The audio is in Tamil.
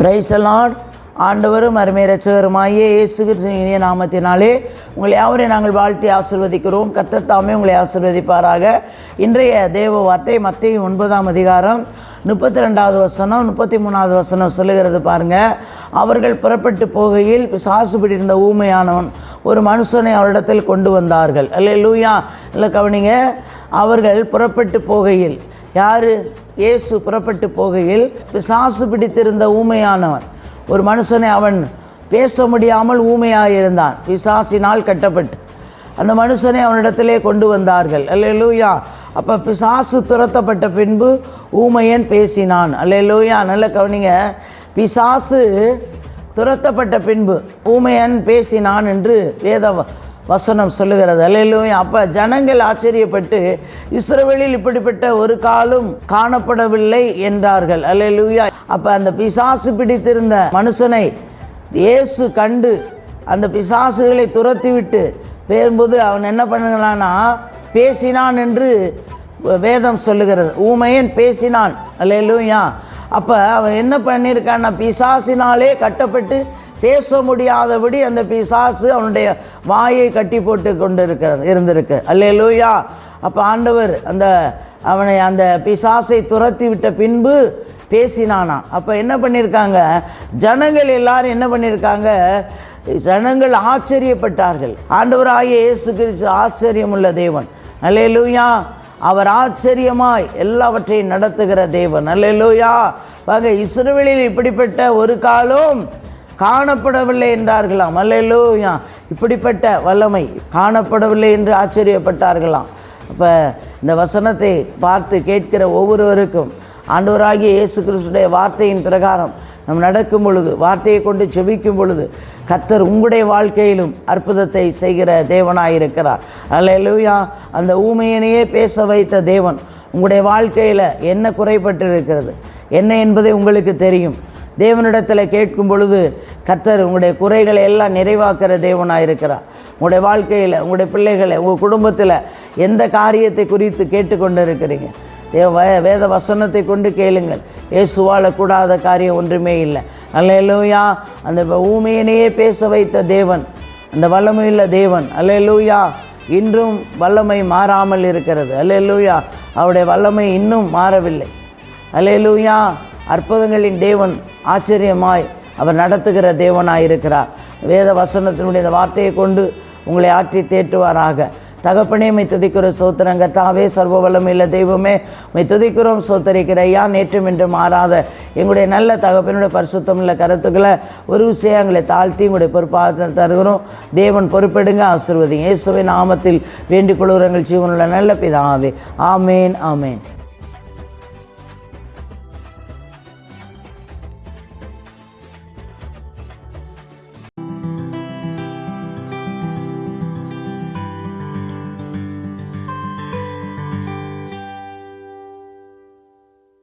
பிரைசலாட் ஆண்டவரும் அருமை ரட்சகருமாகிய இயேசு இனிய நாமத்தினாலே உங்களை யாவரையும் நாங்கள் வாழ்த்தி ஆசிர்வதிக்கிறோம். கத்தத்தாமே உங்களை ஆசிர்வதிப்பாராக. இன்றைய தேவ வார்த்தை மத்திய ஒன்பதாம் அதிகாரம் முப்பத்தி ரெண்டாவது வசனம் முப்பத்தி மூணாவது வசனம் சொல்லுகிறது பாருங்க. அவர்கள் புறப்பட்டு போகையில் சாசு பிடிந்த ஊமையானவன் ஒரு மனுஷனை அவரிடத்தில் கொண்டு வந்தார்கள். அல்ல லூயா இல்லை கவனிங்க. அவர்கள் புறப்பட்டு போகையில் யார்? இயேசு புறப்பட்டு போகையில் பிசாசு பிடித்திருந்த ஊமையானவன். ஒரு மனுஷனை அவன் பேச முடியாமல் ஊமையாக இருந்தான் பிசாசினால் கட்டப்பட்டு. அந்த மனுஷனை அவனிடத்திலே கொண்டு வந்தார்கள். அல்லேலூயா. அப்போ பிசாசு துரத்தப்பட்ட பின்பு ஊமையன் பேசினான். அல்லேலூயா. நல்ல கவனிங்க. பிசாசு துரத்தப்பட்ட பின்பு ஊமையன் பேசினான் என்று வேத வசனம் சொல்லுகிறது. அல்லேலூயா. அப்போ ஜனங்கள் ஆச்சரியப்பட்டு இஸ்ரவேலில் இப்படிப்பட்ட ஒரு காலும் காணப்படவில்லை என்றார்கள். அல்லேலூயா. அப்போ அந்த பிசாசு பிடித்திருந்த மனுஷனை இயேசு கண்டு அந்த பிசாசுகளை துரத்திவிட்டு பேரும்போது அவன் என்ன பண்ணுகிறான்னா பேசினான் என்று வேதம் சொல்லுகிறது. ஊமையன் பேசினான். அல்லேலூயா. அப்போ அவன் என்ன பண்ணியிருக்கான்னா பிசாசினாலே கட்டப்பட்டு பேச முடியாதபடி அந்த பிசாசு அவனுடைய வாயை கட்டி போட்டு கொண்டு இருக்கிறது இருந்திருக்கு. அல்லேலூயா. அப்போ ஆண்டவர் அந்த அவனை அந்த பிசாசை துரத்தி விட்ட பின்பு பேசினானா. அப்போ என்ன பண்ணியிருக்காங்க ஜனங்கள் எல்லாரும் என்ன பண்ணியிருக்காங்க ஜனங்கள் ஆச்சரியப்பட்டார்கள். ஆண்டவராகிய இயேசு கிறிஸ்து ஆச்சரியமுள்ள தேவன். அல்லேலூயா. அவர் ஆச்சரியமாய் எல்லாவற்றையும் நடத்துகிற தேவன். அல்லேலூயா. வாங்க இஸ்ரவேலில் இப்படிப்பட்ட ஒரு காலம் காணப்படவில்லை என்றார்களாம். அல்லேலூயா. இப்படிப்பட்ட வல்லமை காணப்படவில்லை என்று ஆச்சரியப்பட்டார்களாம். அப்போ இந்த வசனத்தை பார்த்து கேட்கிற ஒவ்வொருவருக்கும் ஆண்டவராகிய இயேசு கிறிஸ்துடைய வார்த்தையின் பிரகாரம் நம் நடக்கும் பொழுது வார்த்தையை கொண்டு செபிக்கும் பொழுது கத்தர் உங்களுடைய வாழ்க்கையிலும் அற்புதத்தை செய்கிற தேவனாயிருக்கிறார். அல்லேலூயா. அந்த ஊமையனையே பேச வைத்த தேவன் உங்களுடைய வாழ்க்கையில் என்ன குறைபட்டு இருக்கிறது என்ன என்பதை உங்களுக்கு தெரியும். தேவனிடத்தில் கேட்கும் பொழுது கத்தர் உங்களுடைய குறைகளை எல்லாம் நிறைவாக்குற தேவனாக இருக்கிறார். உங்களுடைய வாழ்க்கையில் உங்களுடைய பிள்ளைகளை உங்கள் குடும்பத்தில் எந்த காரியத்தை குறித்து கேட்டுக்கொண்டு இருக்கிறீங்க தேவ வேத வசனத்தை கொண்டு கேளுங்கள். இயேசு வாழக்கூடாத காரியம் ஒன்றுமே இல்லை. அல்லேலூயா அந்த ஊமையினையே பேச வைத்த தேவன் அந்த வல்லமையுள்ள தேவன் அல்லேலூயா இன்றும் வல்லமை மாறாமல் இருக்கிறது. அல்லேலூயா அவருடைய வல்லமை இன்னும் மாறவில்லை. அல்லேலூயா அற்புதங்களின் தேவன் ஆச்சரியமாய் அவர் நடத்துகிற தேவனாக இருக்கிறார். வேத வசனத்தினுடைய இந்த வார்த்தையை கொண்டு உங்களை ஆற்றி தேற்றுவாராக. தகப்பனே மை துதிக்கிற சோத்திரங்க தாவே சர்வ இல்லை தெய்வமே மை துதிக்கிறோம் சோத்தரிக்கிற ஐயா நேற்றும் என்று மாறாத எங்களுடைய நல்ல தகப்பனுடைய பரிசுத்தமுள்ள கருத்துக்களை ஒரு விஷயங்களை தாழ்த்தி உங்களுடைய பொறுப்பாக தருகிறோம். தேவன் பொறுப்பெடுங்க ஆசிர்வதிங்க. இயேசுவின் நாமத்தில் வேண்டிக் கொள்கிறங்கள் ஜீவனுள்ள நல்ல பிதாவே. ஆமேன் ஆமேன்.